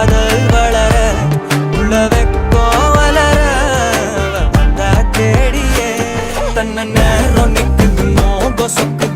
காதல் வளர உள்ள வெக்கோ வளர வந்தா தேடியே. தன்ன சொக்கு